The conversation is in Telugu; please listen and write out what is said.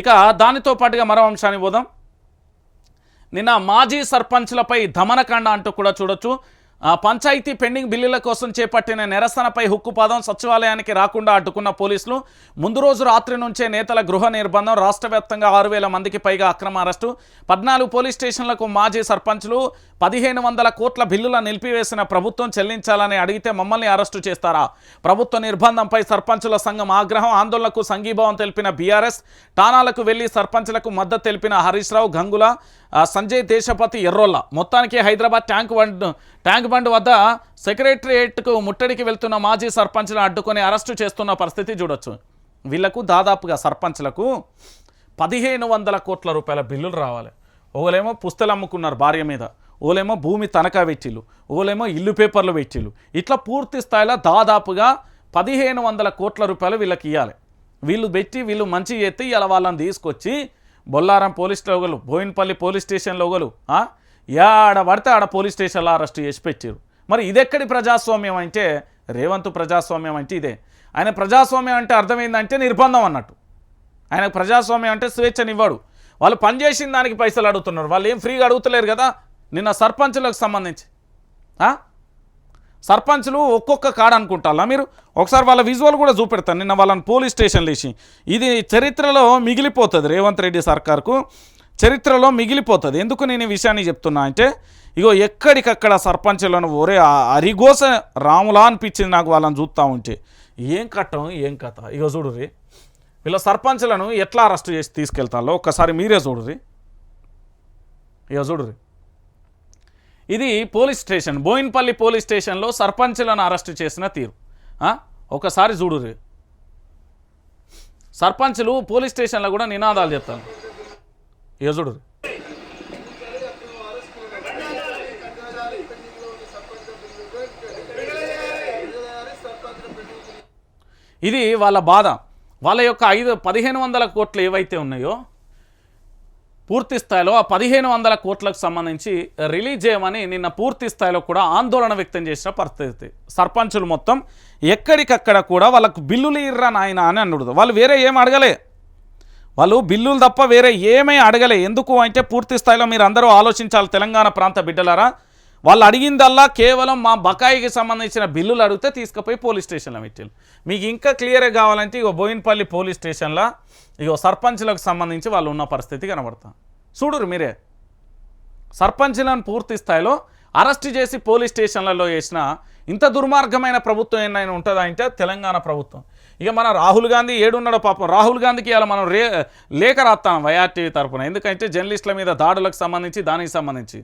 ఇక దానితో పాటుగా మరో అంశాన్ని పోదాం నిన్న మాజీ సర్పంచ్లపై దమనకాండ అంటూ కూడా చూడొచ్చు. పంచాయతీ పెండింగ్ బిల్లుల కోసం చేపట్టిన నిరసనపై హుక్కుపాదం సచివాలయానికి రాకుండా అడ్డుకున్న పోలీసులు ముందు రోజు రాత్రి నుంచే నేతల గృహ నిర్బంధం రాష్ట్ర వ్యాప్తంగా ఆరు వేల మందికి పైగా అక్రమ అరెస్టు పద్నాలుగు పోలీస్ స్టేషన్లకు మాజీ సర్పంచ్లు పదిహేను వందల కోట్ల బిల్లుల నిలిపివేసిన ప్రభుత్వం చెల్లించాలని అడిగితే మమ్మల్ని అరెస్టు చేస్తారా? ప్రభుత్వ నిర్బంధంపై సర్పంచుల సంఘం ఆగ్రహం ఆందోళనకు సంఘీభావం తెలిపిన బీఆర్ఎస్ ఠానాలకు వెళ్ళి సర్పంచ్లకు మద్దతు తెలిపిన హరీష్ రావు గంగుల సంజయ్ దేశపతి ఎర్రోల్ల మొత్తానికి Hyderabad tank bund tank bund వద్ద సెక్రటరియేట్కు ముట్టడికి వెళ్తున్న మాజీ సర్పంచ్ను అడ్డుకొని అరెస్టు చేస్తున్న పరిస్థితి చూడొచ్చు. వీళ్ళకు దాదాపుగా సర్పంచ్లకు పదిహేను వందల కోట్ల రూపాయల బిల్లులు రావాలి. ఓలేమో పుస్తలు అమ్ముకున్నారు భార్య మీద. ఓలేమో భూమి తనఖా పెట్టిళ్ళు ఓలేమో ఇల్లు పేపర్లు పెట్టిళ్ళు ఇట్లా పూర్తి స్థాయిలో దాదాపుగా పదిహేను వందల కోట్ల రూపాయలు వీళ్ళకి ఇవ్వాలి వీళ్ళు పెట్టి వీళ్ళు మంచి ఎత్తి ఇలా వాళ్ళని తీసుకొచ్చి బొల్లారం పోలీస్ ఒకరు బోయిన్పల్లి పోలీస్ స్టేషన్లో ఒకరు ఆ? యాడ పడితే ఆడ పోలీస్ స్టేషన్లో అరెస్ట్ చేసి పెట్టారు మరి ఇదెక్కడి ప్రజాస్వామ్యం అంటే రేవంత్ ప్రజాస్వామ్యం అంటే ఇదే. ఆయన ప్రజాస్వామ్యం అంటే అర్థమైందంటే నిర్బంధం అన్నట్టు. ఆయన ప్రజాస్వామ్యం అంటే స్వేచ్ఛనివ్వడు. వాళ్ళు పనిచేసిన దానికి పైసలు అడుగుతున్నారు. వాళ్ళు ఏం ఫ్రీగా అడుగుతలేరు కదా నిన్న సర్పంచులకు సంబంధించి. సర్పంచ్లు ఒక్కొక్క కాడ అనుకుంటారా? మీరు ఒకసారి వాళ్ళ విజువల్ కూడా చూపెడతాను. నిన్న వాళ్ళని పోలీస్ స్టేషన్లు వేసి. ఇది చరిత్రలో మిగిలిపోతుంది రేవంత్ రెడ్డి సర్కార్కు. చరిత్రలో మిగిలిపోతుంది. ఎందుకు నేను ఈ విషయాన్ని చెప్తున్నా అంటే ఇగో ఎక్కడికక్కడ సర్పంచులను ఒరే అరిగోస రాములా అనిపించింది నాకు వాళ్ళని చూస్తూ ఉంటే. ఏం కట్టం ఏం కథ? ఇగో చూడుర్రి. వీళ్ళ సర్పంచ్లను ఎట్లా అరెస్ట్ చేసి తీసుకెళ్తాలో ఒక్కసారి మీరే చూడుర్రి. ఇగో చూడుర్రి. ఇది పోలీస్ స్టేషన్. బోయిన్పల్లి పోలీస్ స్టేషన్లో సర్పంచ్లను అరెస్ట్ చేసిన తీరు. ఒకసారి చూడురు సర్పంచ్లు పోలీస్ స్టేషన్లో కూడా నినాదాలు చెప్తాను ఇక చూడుర్రి ఇది వాళ్ళ బాధ. వాళ్ళ యొక్క ఐదు పదిహేను వందల కోట్లు ఏవైతే ఉన్నాయో పూర్తి స్థాయిలో ఆ పదిహేను వందల కోట్లకు సంబంధించి రిలీజ్ చేయమని నిన్న పూర్తి స్థాయిలో కూడా ఆందోళన వ్యక్తం చేసిన పరిస్థితి. సర్పంచులు మొత్తం ఎక్కడికక్కడ కూడా వాళ్ళకు బిల్లులు ఇర్రా నాయన అని అన్నాడు. వాళ్ళు వేరే ఏం అడగలే. వాళ్ళు బిల్లులు తప్ప వేరే ఏమీ అడగలే. ఎందుకు అంటే పూర్తి స్థాయిలో మీరు అందరూ ఆలోచించాలి తెలంగాణ ప్రాంత బిడ్డలారా. వాళ్ళు అడిగిందల్లా కేవలం మా బకాయికి సంబంధించిన బిల్లులు అడిగితే తీసుకుపోయి పోలీస్ స్టేషన్లో పెట్టారు మీకు ఇంకా క్లియర్గా కావాలంటే ఇక బోయిన్పల్లి పోలీస్ స్టేషన్లో ఇగో సర్పంచ్లకు సంబంధించి వాళ్ళు ఉన్న పరిస్థితి కనబడతా. చూడరు మీరే. సర్పంచ్లను పూర్తి స్థాయిలో అరెస్ట్ చేసి పోలీస్ స్టేషన్లలో వేసిన ఇంత దుర్మార్గమైన ప్రభుత్వం ఏమైనా ఉంటుందా అంటే తెలంగాణ ప్రభుత్వం. ఇక మన రాహుల్ గాంధీ ఏడున్నాడో పాపం. రాహుల్ గాంధీకి ఇలా మనం రే లేఖ రాస్తాం వైఆర్టీవీ తరఫున ఎందుకంటే జర్నలిస్టుల మీద దాడులకు సంబంధించి దానికి సంబంధించి.